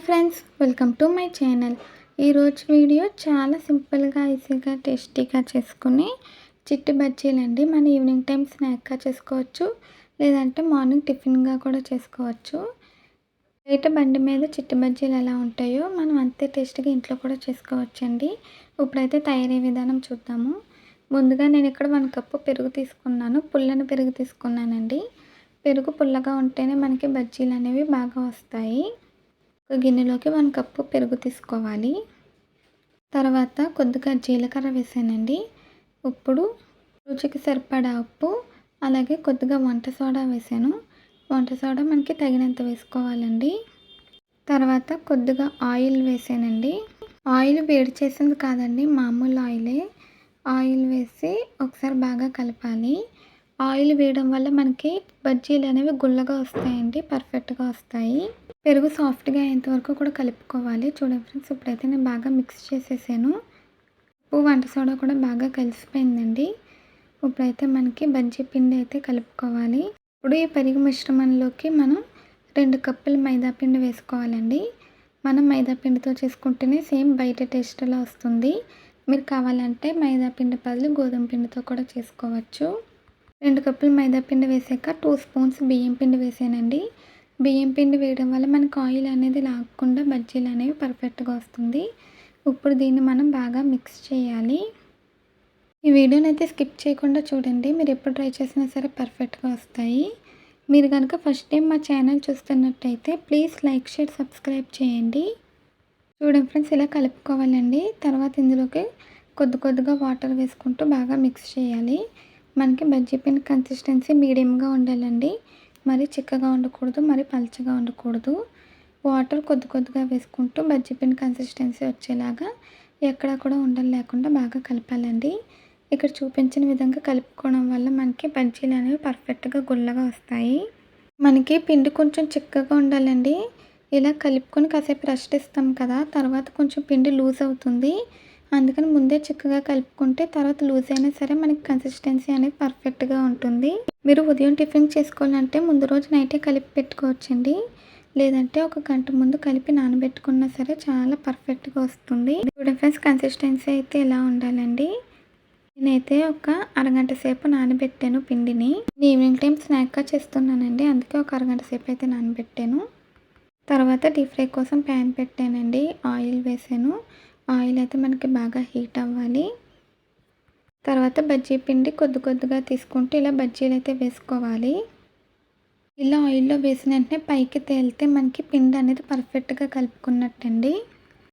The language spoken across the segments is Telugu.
Hi friends welcome to my channel. ఈరోజు వీడియో చాలా సింపుల్గా ఈజీగా టేస్టీగా చేసుకుని చిట్టి బజ్జీలండి మన ఈవినింగ్ టైం స్నాక్గా చేసుకోవచ్చు లేదంటే మార్నింగ్ టిఫిన్గా కూడా చేసుకోవచ్చు. బయట బండి మీద చిట్టి బజ్జీలు ఎలా ఉంటాయో మనం అంతే టేస్ట్గా ఇంట్లో కూడా చేసుకోవచ్చండి. ఇప్పుడైతే తయారీ విధానం చూద్దాము. ముందుగా నేను ఇక్కడ వన్ కప్పు పెరుగు తీసుకున్నాను. పుల్లని పెరుగు తీసుకున్నానండి. పెరుగు పుల్లగా ఉంటేనే మనకి బజ్జీలు అనేవి బాగా వస్తాయి. ఒక గిన్నెలోకి వన్ కప్పు పెరుగు తీసుకోవాలి. తర్వాత కొద్దిగా జీలకర్ర వేసానండి. ఇప్పుడు రుచికి సరిపడా ఉప్పు అలాగే కొద్దిగా వంట సోడా వేసాను. వంట సోడా మనకి తగినంత వేసుకోవాలండి. తర్వాత కొద్దిగా ఆయిల్ వేసానండి. ఆయిల్ వేడి చేసింది కాదండి మామూలు ఆయిలే. ఆయిల్ వేసి ఒకసారి బాగా కలపాలి. ఆయిల్ వేయడం వల్ల మనకి బజ్జీలు అనేవి గుల్లగా వస్తాయండి పర్ఫెక్ట్గా వస్తాయి. పెరుగు సాఫ్ట్గా అయ్యేంత వరకు కూడా కలుపుకోవాలి. చూడండి ఫ్రెండ్స్ ఇప్పుడైతే నేను బాగా మిక్స్ చేసేసాను. ఉప్పు వంట సోడా కూడా బాగా కలిసిపోయిందండి. ఇప్పుడైతే మనకి బజ్జీ పిండి అయితే కలుపుకోవాలి. ఇప్పుడు ఈ పెరుగు మిశ్రమంలోకి మనం రెండు కప్పులు మైదా పిండి వేసుకోవాలండి. మనం మైదా పిండితో చేసుకుంటేనే సేమ్ బయట టేస్ట్లో వస్తుంది. మీరు కావాలంటే మైదా పిండి బదులు గోధుమ పిండితో కూడా చేసుకోవచ్చు. రెండు కప్పులు మైదా పిండి వేసాక టూ స్పూన్స్ బియ్యం పిండి వేసానండి. బియ్యం పిండి వేయడం వల్ల మనకు ఆయిల్ అనేది లాగకుండా బజ్జీలు అనేవి పర్ఫెక్ట్గా వస్తుంది. ఇప్పుడు దీన్ని మనం బాగా మిక్స్ చేయాలి. ఈ వీడియోని అయితే స్కిప్ చేయకుండా చూడండి. మీరు ఎప్పుడు ట్రై చేసినా సరే పర్ఫెక్ట్గా వస్తాయి. మీరు కనుక ఫస్ట్ టైం మా ఛానల్ చూస్తున్నట్టయితే ప్లీజ్ లైక్ షేర్ సబ్స్క్రైబ్ చేయండి. చూడండి ఫ్రెండ్స్ ఇలా కలుపుకోవాలండి. తర్వాత ఇందులోకి కొద్ది కొద్దిగా వాటర్ వేసుకుంటూ బాగా మిక్స్ చేయాలి. మనకి బజ్జీ పిండి కన్సిస్టెన్సీ మీడియంగా ఉండాలండి. మరి చిక్కగా ఉండకూడదు మరి పలచగా ఉండకూడదు. వాటర్ కొద్ది కొద్దిగా వేసుకుంటూ బజ్జీ పిండి కన్సిస్టెన్సీ వచ్చేలాగా ఎక్కడ కూడా ఉండలు లేకుండా బాగా కలపాలండి. ఇక్కడ చూపించిన విధంగా కలుపుకోవడం వల్ల మనకి బజ్జీలు అనేవి పర్ఫెక్ట్గా గుల్లగా వస్తాయి. మనకి పిండి కొంచెం చిక్కగా ఉండాలండి. ఇలా కలుపుకొని కాసేపు రెస్ట్ ఇస్తాం కదా తర్వాత కొంచెం పిండి లూజ్ అవుతుంది. అందుకని ముందే చిక్కగా కలుపుకుంటే తర్వాత లూజ్ అయినా సరే మనకి కన్సిస్టెన్సీ అనేది పర్ఫెక్ట్గా ఉంటుంది. మీరు ఉదయం టిఫిన్ చేసుకోవాలంటే ముందు రోజు నైటే కలిపి పెట్టుకోవచ్చండి. లేదంటే ఒక గంట ముందు కలిపి నానబెట్టుకున్నా సరే చాలా పర్ఫెక్ట్గా వస్తుంది. డిఫరెన్స్ కన్సిస్టెన్సీ అయితే ఇలా ఉండాలండి? నేనైతే ఒక అరగంట సేపు నానబెట్టాను పిండిని. ఈవినింగ్ టైం స్నాక్గా చేస్తున్నానండి. అందుకే ఒక అరగంట సేపు అయితే నానబెట్టాను. తర్వాత డీప్ ఫ్రై కోసం ప్యాన్ పెట్టానండి. ఆయిల్ వేసాను. ఆయిల్ అయితే మనకి బాగా హీట్ అవ్వాలి. తర్వాత బజ్జీ పిండి కొద్ది కొద్దిగా తీసుకుంటూ ఇలా బజ్జీలు అయితే వేసుకోవాలి. ఇలా ఆయిల్లో వేసిన వెంటనే పైకి తేలితే మనకి పిండి అనేది పర్ఫెక్ట్గా కలుపుకున్నట్టండి.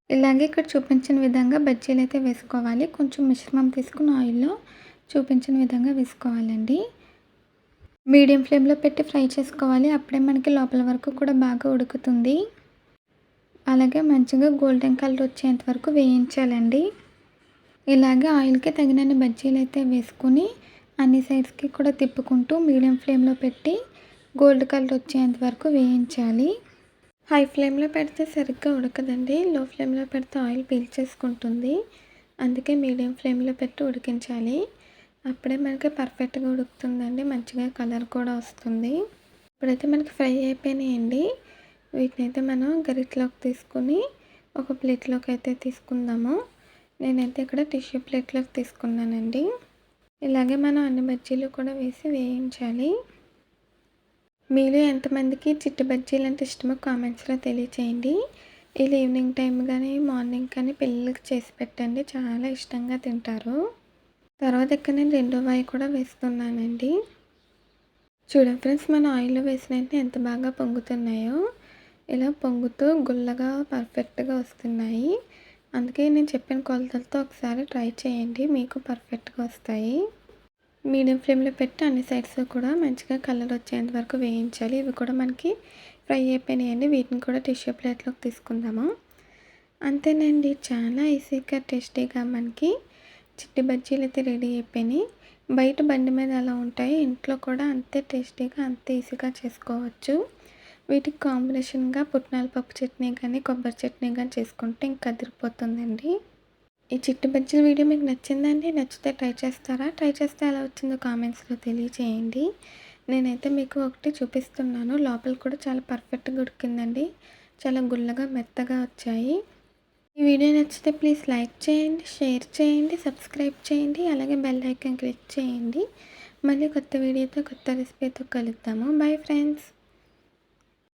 ఇలాగే ఇక్కడ చూపించిన విధంగా బజ్జీలు అయితే వేసుకోవాలి. కొంచెం మిశ్రమం తీసుకుని ఆయిల్లో చూపించిన విధంగా వేసుకోవాలండి. మీడియం ఫ్లేమ్లో పెట్టి ఫ్రై చేసుకోవాలి. అప్పుడే మనకి లోపల వరకు కూడా బాగా ఉడుకుతుంది. అలాగే మంచిగా గోల్డెన్ కలర్ వచ్చేంత వరకు వేయించాలండి. ఇలాగే ఆయిల్కి తగినన్ని బజ్జీలు అయితే వేసుకొని అన్ని సైడ్స్కి కూడా తిప్పుకుంటూ మీడియం ఫ్లేమ్లో పెట్టి గోల్డ్ కలర్ వచ్చేంత వరకు వేయించాలి. హై ఫ్లేమ్లో పెడితే సరిగ్గా ఉడకదండి. లో ఫ్లేమ్లో పెడితే ఆయిల్ పీల్చేసుకుంటుంది. అందుకే మీడియం ఫ్లేమ్లో పెట్టి ఉడికించాలి. అప్పుడే మనకి పర్ఫెక్ట్గా ఉడుకుతుందండి. మంచిగా కలర్ కూడా వస్తుంది. ఇప్పుడైతే మనకి ఫ్రై అయిపోయినాయండి. వీటిని అయితే మనం గరిటలోకి తీసుకుని ఒక ప్లేట్లోకి అయితే తీసుకుందాము. నేనైతే ఇక్కడ టిష్యూ ప్లేట్లోకి తీసుకున్నానండి. ఇలాగే మనం అన్ని బజ్జీలు కూడా వేసి వేయించాలి. మీరు ఎంతమందికి చిట్టు బజ్జీలు అంటే ఇష్టమో కామెంట్స్లో తెలియచేయండి. వీళ్ళు ఈవినింగ్ టైం కానీ మార్నింగ్ కానీ పిల్లలకి చేసి పెట్టండి. చాలా ఇష్టంగా తింటారు. తర్వాత ఇక్కడ నేను రెండో వాయి కూడా వేస్తున్నానండి. చూడండి ఫ్రెండ్స్ మన ఆయిల్లో వేసినట్టు ఎంత బాగా పొంగుతున్నాయో. ఇలా పొంగుతూ గుల్లగా పర్ఫెక్ట్గా వస్తున్నాయి. అందుకే నేను చెప్పిన కొలతలతో ఒకసారి ట్రై చేయండి. మీకు పర్ఫెక్ట్గా వస్తాయి. మీడియం ఫ్లేమ్లో పెట్టి అన్ని సైడ్స్ కూడా మంచిగా కలర్ వచ్చేంత వరకు వేయించాలి. ఇవి కూడా మనకి ఫ్రై అయిపోయినాయండి. వీటిని కూడా టిష్యూ ప్లేట్లోకి తీసుకుందాము. అంతేనండి. చాలా ఈజీగా టేస్టీగా మనకి చిట్టి బజ్జీలు అయితే రెడీ అయిపోయినాయి. బయట బండి మీద అలా ఉంటాయి. ఇంట్లో కూడా అంతే టేస్టీగా అంతే ఈజీగా చేసుకోవచ్చు. వీటికి కాంబినేషన్గా పుట్నాల పప్పు చట్నీ కానీ కొబ్బరి చట్నీ కానీ చేసుకుంటే ఇంకా అదిరిపోతుందండి. ఈ చిట్టి బజ్జీల వీడియో మీకు నచ్చిందండి నచ్చితే ట్రై చేస్తారా? ట్రై చేస్తే ఎలా వచ్చిందో కామెంట్స్లో తెలియచేయండి. నేనైతే మీకు ఒకటి చూపిస్తున్నాను లోపల కూడా చాలా పర్ఫెక్ట్గా ఉడికిందండి. చాలా గుల్లగా మెత్తగా వచ్చాయి. ఈ వీడియో నచ్చితే ప్లీజ్ లైక్ చేయండి షేర్ చేయండి సబ్స్క్రైబ్ చేయండి అలాగే బెల్ ఐకాన్ క్లిక్ చేయండి. మళ్ళీ కొత్త వీడియోతో కొత్త రెసిపీతో కలుద్దాము. Bye friends!